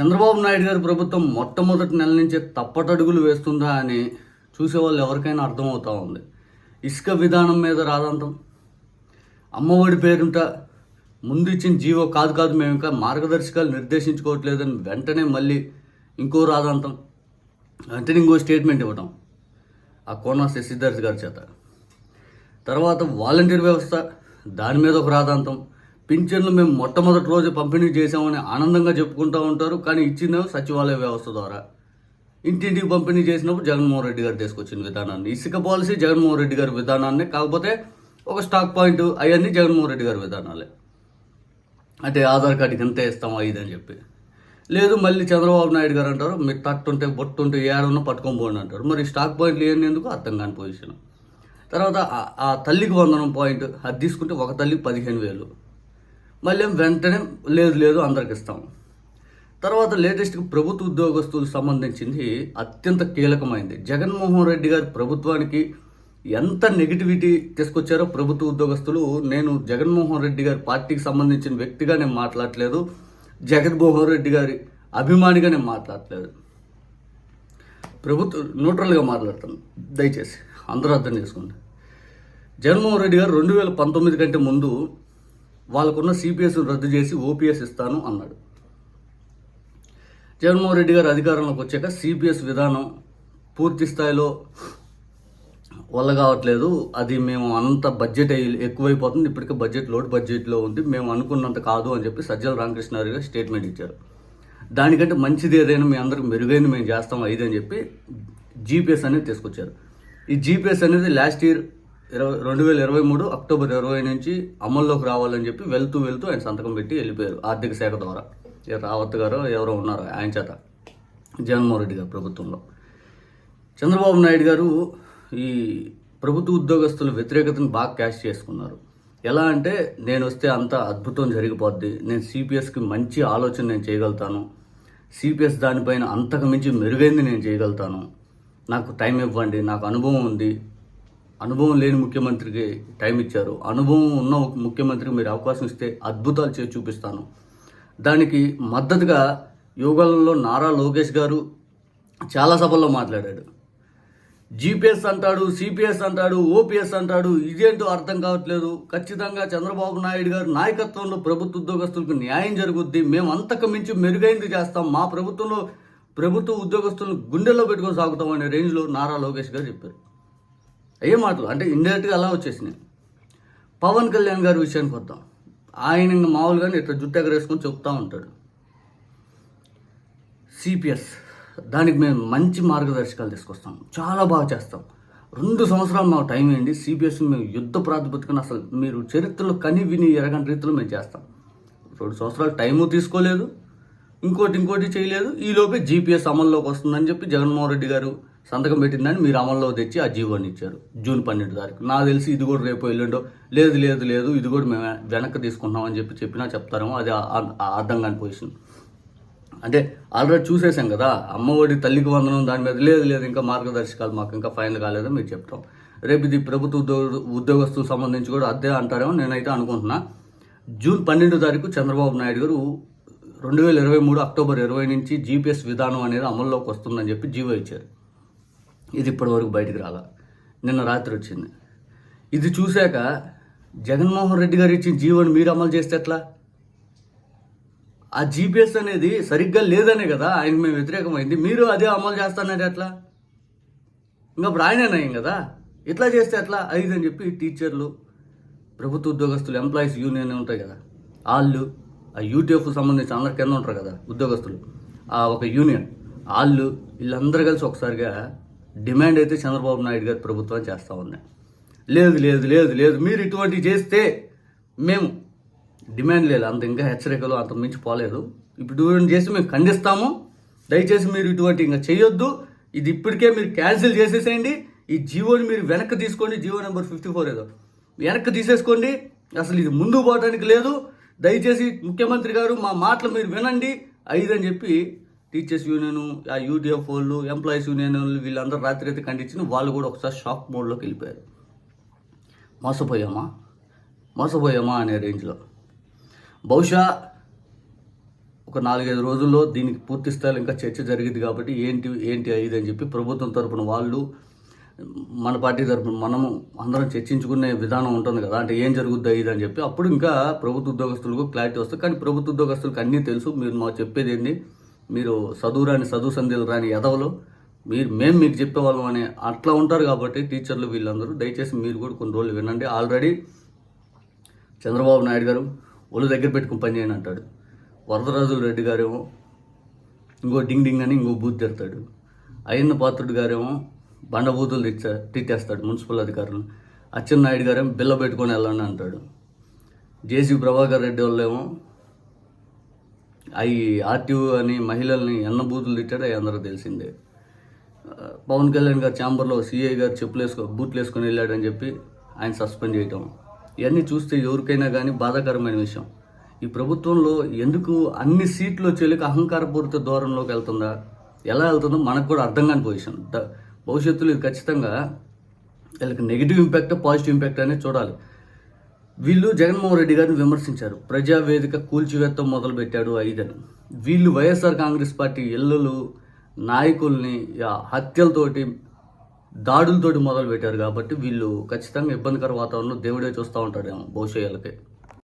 చంద్రబాబు నాయుడు గారి ప్రభుత్వం మొట్టమొదటి నెల నుంచే తప్పటడుగులు వేస్తుందా అని చూసేవాళ్ళు ఎవరికైనా అర్థమవుతా ఉంది. ఇసుక విధానం మీద రాదంతం. అమ్మఒడి పేరుంట ముందు ఇచ్చిన జీవో కాదు కాదు మేము ఇంకా మార్గదర్శకాలు నిర్దేశించుకోవట్లేదని వెంటనే మళ్ళీ ఇంకో రాదంతం. వెంటనే ఇంకో స్టేట్మెంట్ ఇవ్వటం. ఆ కోన శశిధర్ గారి చేత. తర్వాత వాలంటీర్ వ్యవస్థ దాని మీద ఒక రాదాంతం. పింఛన్లు మేము మొట్టమొదటి రోజు పంపిణీ చేసామని ఆనందంగా చెప్పుకుంటూ ఉంటారు కానీ ఇచ్చిందేమో సచివాలయ వ్యవస్థ ద్వారా. ఇంటింటికి పంపిణీ చేసినప్పుడు జగన్మోహన్ రెడ్డి గారు తీసుకొచ్చిన విధానాన్ని. ఇసుక పాలసీ జగన్మోహన్ రెడ్డి గారి విధానాన్ని కాకపోతే ఒక స్టాక్ పాయింట్ అవన్నీ జగన్మోహన్ రెడ్డి గారి విధానాలే. అంటే ఆధార్ కార్డుకి ఎంత ఇస్తాం ఇది అని చెప్పి. లేదు మళ్ళీ చంద్రబాబు నాయుడు గారు అంటారు మీరు తట్టుంటే బొట్టుంటే ఏడున్నా పట్టుకొని పోండి అంటారు. మరి స్టాక్ పాయింట్లు ఏంది ఎందుకు? అర్థం కాని పొజిషన్ తర్వాత ఆ- ఆ తల్లికి వందనం పాయింట్ అది తీసుకుంటే ఒక తల్లికి పదిహేను వేలు. మళ్ళీ వెంటనే లేదు లేదు అందరికి ఇస్తాం. తర్వాత లేటెస్ట్గా ప్రభుత్వ ఉద్యోగస్తులకు సంబంధించింది అత్యంత కీలకమైంది. జగన్మోహన్ రెడ్డి గారి ప్రభుత్వానికి ఎంత నెగిటివిటీ తీసుకొచ్చారో ప్రభుత్వ ఉద్యోగస్తులు నేను జగన్మోహన్ రెడ్డి గారి పార్టీకి సంబంధించిన వ్యక్తిగా నేను మాట్లాడలేదు జగన్మోహన్ రెడ్డి గారి అభిమానిగా నేను మాట్లాడలేదు. ప్రభుత్వ న్యూట్రల్గా మాట్లాడతాను. దయచేసి అందరూ అర్థం చేసుకోండి. జగన్మోహన్ రెడ్డి గారు రెండు వేల పంతొమ్మిది కంటే ముందు వాళ్ళకున్న సిపిఎస్ను రద్దు చేసి ఓపీఎస్ ఇస్తాను అన్నాడు. జగన్మోహన్ రెడ్డి గారు అధికారంలోకి వచ్చాక సిపిఎస్ విధానం పూర్తి స్థాయిలో వల్ల కావట్లేదు. అది మేము అంత బడ్జెట్ అయ్యి- ఎక్కువైపోతుంది. ఇప్పటికే బడ్జెట్ లోడ్ బడ్జెట్లో ఉంది. మేము అనుకున్నంత కాదు అని చెప్పి సజ్జల రామకృష్ణారెడ్డి గారు స్టేట్మెంట్ ఇచ్చారు. దానికంటే మంచిది ఏదైనా మీ అందరికి మెరుగైంది మేము చేస్తాం ఐదు అని చెప్పి జీపీఎస్ అనేది తీసుకొచ్చారు. ఈ జీపీఎస్ అనేది లాస్ట్ ఇయర్ ఇరవై రెండు వేల ఇరవై మూడు అక్టోబర్ ఇరవై నుంచి అమల్లోకి రావాలని చెప్పి వెళ్తూ వెళ్తూ ఆయన సంతకం పెట్టి వెళ్ళిపోయారు ఆర్థిక శాఖ ద్వారా. రావత్ గారు ఎవరో ఉన్నారు ఆయన చేత. జగన్మోహన్ రెడ్డి గారు ప్రభుత్వంలో. చంద్రబాబు నాయుడు గారు ఈ ప్రభుత్వ ఉద్యోగస్తుల వ్యతిరేకతను బాగా క్యాష్ చేసుకున్నారు. ఎలా అంటే నేను వస్తే అంత అద్భుతం జరిగిపోద్ది. నేను సిపిఎస్కి మంచి ఆలోచన నేను చేయగలుగుతాను. సిపిఎస్ దానిపైన అంతకు మించి మెరుగైంది నేను చేయగలుగుతాను. నాకు టైం ఇవ్వండి నాకు అనుభవం ఉంది. అనుభవం లేని ముఖ్యమంత్రికి టైం ఇచ్చారు. అనుభవం ఉన్న ఒక ముఖ్యమంత్రికి మీరు అవకాశం ఇస్తే అద్భుతాలు చేసి చూపిస్తాను. దానికి మద్దతుగా యోగాలలో నారా లోకేష్ గారు చాలా సభల్లో మాట్లాడాడు జీపీఎస్ అంటాడు సిపిఎస్ అంటాడు ఓపీఎస్ అంటాడు ఇదేంటో అర్థం కావట్లేదు. ఖచ్చితంగా చంద్రబాబు నాయుడు గారు నాయకత్వంలో ప్రభుత్వ ఉద్యోగస్తులకు న్యాయం జరుగుద్ది. మేము అంతకు మించి మెరుగైంది చేస్తాం. మా ప్రభుత్వంలో ప్రభుత్వ ఉద్యోగస్తులను గుండెల్లో పెట్టుకొని సాగుతాం అనే రేంజ్లో నారా లోకేష్ గారు చెప్పారు. అయ్యే మాటలు అంటే ఇండైరెక్ట్గా అలా వచ్చేసినాయి. పవన్ కళ్యాణ్ గారి విషయానికి వద్దాం. ఆయన ఇంకా మామూలుగానే ఇట్లా జుట్టు ఎగరేసుకొని చెప్తూ ఉంటాడు. సిపిఎస్ దానికి మేము మంచి మార్గదర్శకాలు తీసుకొస్తాం. చాలా బాగా చేస్తాం. రెండు సంవత్సరాలు మాకు టైం ఇవ్వండి సిపిఎస్ మేము యుద్ధ ప్రాతిపదికన అసలు మీరు చరిత్రలో కని విని ఎరగని రీతిలో మేము చేస్తాం. రెండు సంవత్సరాలు టైము తీసుకోలేదు. ఇంకోటి ఇంకోటి చేయలేదు. ఈలోపే జీపీఎస్ అమల్లోకి వస్తుందని చెప్పి జగన్మోహన్ రెడ్డి గారు సంతకం పెట్టిందని మీరు అమల్లో తెచ్చి ఆ జీవోని ఇచ్చారు. జూన్ పన్నెండు తారీఖు. నాకు తెలిసి ఇది కూడా రేపు ఎల్లుండో. లేదు లేదు లేదు ఇది కూడా మేము వెనక్కి తీసుకుంటాం అని చెప్పి చెప్పినా చెప్తారేమో అది అర్థం కాని పొజిషన్ అంటే ఆల్రెడీ చూసేసాం కదా అమ్మఒడి తల్లికి వందనం దాని మీద. లేదు లేదు ఇంకా మార్గదర్శకాలు మాకు ఇంకా ఫైనల్ కాలేదో మీరు చెప్తాం. రేపు ఇది ప్రభుత్వ ఉద్యోగ ఉద్యోగస్తులకు సంబంధించి కూడా అదే అంటారేమో నేనైతే అనుకుంటున్నా. జూన్ పన్నెండు తారీఖు చంద్రబాబు నాయుడు గారు రెండు వేల ఇరవై మూడు అక్టోబర్ ఇరవై నుంచి జీపీఎస్ విధానం అనేది అమల్లోకి వస్తుందని చెప్పి జీవో ఇచ్చారు. ఇది ఇప్పటివరకు బయటికి రాలా. నిన్న రాత్రి వచ్చింది. ఇది చూశాక జగన్మోహన్ రెడ్డి గారు ఇచ్చిన జీవోని మీరు అమలు చేస్తే ఎట్లా? ఆ జీపీఎస్ అనేది సరిగ్గా లేదనే కదా ఆయనకు మేము వ్యతిరేకమైంది. మీరు అదే అమలు చేస్తానంటే ఎట్లా? ఇంకా ఇప్పుడు ఆయన కదా. ఇట్లా చేస్తే ఎట్లా? ఐదు అని చెప్పి టీచర్లు ప్రభుత్వ ఉద్యోగస్తులు ఎంప్లాయీస్ యూనియన్ ఉంటాయి కదా. వాళ్ళు ఆ యూటీఎఫ్ సంబంధించి అందరి కింద ఉంటారు కదా ఉద్యోగస్తులు. ఆ ఒక యూనియన్ వాళ్ళు వీళ్ళందరూ కలిసి ఒకసారిగా డిమాండ్ అయితే చంద్రబాబు నాయుడు గారి ప్రభుత్వం చేస్తూ ఉంది. లేదు లేదు లేదు లేదు. మీరు ఇటువంటివి చేస్తే మేము డిమాండ్ లేదు. అంత ఇంకా హెచ్చరికలు అంత మించి పోలేదు. ఇప్పుడు ఇటువంటి చేసి మేము ఖండిస్తాము. దయచేసి మీరు ఇటువంటి ఇంకా చేయొద్దు. ఇది ఇప్పటికే మీరు క్యాన్సిల్ చేసేసేయండి. ఈ జీవోని మీరు వెనక్కి తీసుకోండి. జీవో నెంబర్ ఫిఫ్టీ ఫోర్ ఏదో. వెనక్కి తీసేసుకోండి. అసలు ఇది ముందుకు పోవడానికి లేదు. దయచేసి ముఖ్యమంత్రి గారు మా మాటలు మీరు వినండి. ఐదు అని చెప్పి టీచర్స్ యూనియన్ ఆ యూటీఎఫ్ వాళ్ళు ఎంప్లాయీస్ యూనియన్ వాళ్ళు వీళ్ళందరూ రాత్రి అయితే ఖండించిన వాళ్ళు కూడా ఒకసారి షాక్ మోడ్లోకి వెళ్ళిపోయారు. మోసపోయామా? మోసపోయామా అనే రేంజ్లో. బహుశా ఒక నాలుగైదు రోజుల్లో దీనికి పూర్తి స్థాయిలో ఇంకా చర్చ జరిగింది కాబట్టి ఏంటి ఏంటి ఇది అని చెప్పి ప్రభుత్వం తరపున వాళ్ళు మన పార్టీ తరపున మనము అందరం చర్చించుకునే విధానం ఉంటుంది కదా అంటే ఏం జరుగుద్ది ఇది అని చెప్పి అప్పుడు ఇంకా ప్రభుత్వ ఉద్యోగస్తులకు క్లారిటీ వస్తుంది. కానీ ప్రభుత్వ ఉద్యోగస్తులకు అన్నీ తెలుసు మీరు మాకు చెప్పేది ఏంటి? మీరు చదువు రాని చదువు సంధ్యలు రాని ఎదవలు మీరు మేము మీకు చెప్పేవాళ్ళం అని అట్లా ఉంటారు కాబట్టి టీచర్లు వీళ్ళందరూ దయచేసి మీరు కూడా కొన్ని రోజులు వినండి. ఆల్రెడీ చంద్రబాబు నాయుడు గారు ఒళ్ళు దగ్గర పెట్టుకుని పని చేయని అంటాడు. వరదరాజుల రెడ్డి గారేమో ఇంకో డింగ్ డింగ్ అని ఇంకో బూత్ తెడతాడు. అయ్యన్న పాత్రుడు గారేమో బండబూతులు తెచ్చా తిట్టేస్తాడు మున్సిపల్ అధికారులు అచ్చెన్నాయుడు గారేమో బిల్ల పెట్టుకొని వెళ్ళండి అంటాడు. జేసీ ప్రభాకర్ రెడ్డి వాళ్ళేమో అవి ఆర్టీఓ అని మహిళల్ని ఎన్న బూతులు తిట్టాడు అవి అందరూ తెలిసిందే. పవన్ కళ్యాణ్ గారు ఛాంబర్లో సీఐ గారు చెప్పులు వేసుకో బూట్లు వేసుకొని వెళ్ళాడని చెప్పి ఆయన సస్పెండ్ చేయటం. ఇవన్నీ చూస్తే ఎవరికైనా కానీ బాధాకరమైన విషయం. ఈ ప్రభుత్వంలో ఎందుకు అన్ని సీట్లు వచ్చేళ్ళకి అహంకారపూరిత దూరంలోకి వెళ్తుందా? ఎలా వెళ్తుందో మనకు కూడా అర్థం కాని పొజిషన్. భవిష్యత్తులో ఇది ఖచ్చితంగా వీళ్ళకి నెగిటివ్ ఇంపాక్ట్ పాజిటివ్ ఇంపాక్ట్ అనేది చూడాలి. వీళ్ళు జగన్మోహన్ రెడ్డి గారిని విమర్శించారు. ప్రజావేదిక కూల్చివేత్త మొదలుపెట్టాడు ఐదని. వీళ్ళు వైఎస్ఆర్ కాంగ్రెస్ పార్టీ ఇళ్ళలు నాయకుల్ని హత్యలతోటి దాడులతోటి మొదలు పెట్టారు కాబట్టి వీళ్ళు ఖచ్చితంగా ఇబ్బందికర వాతావరణంలో దేవుడే చూస్తూ ఉంటాడేమో భవిష్యత్తులకి.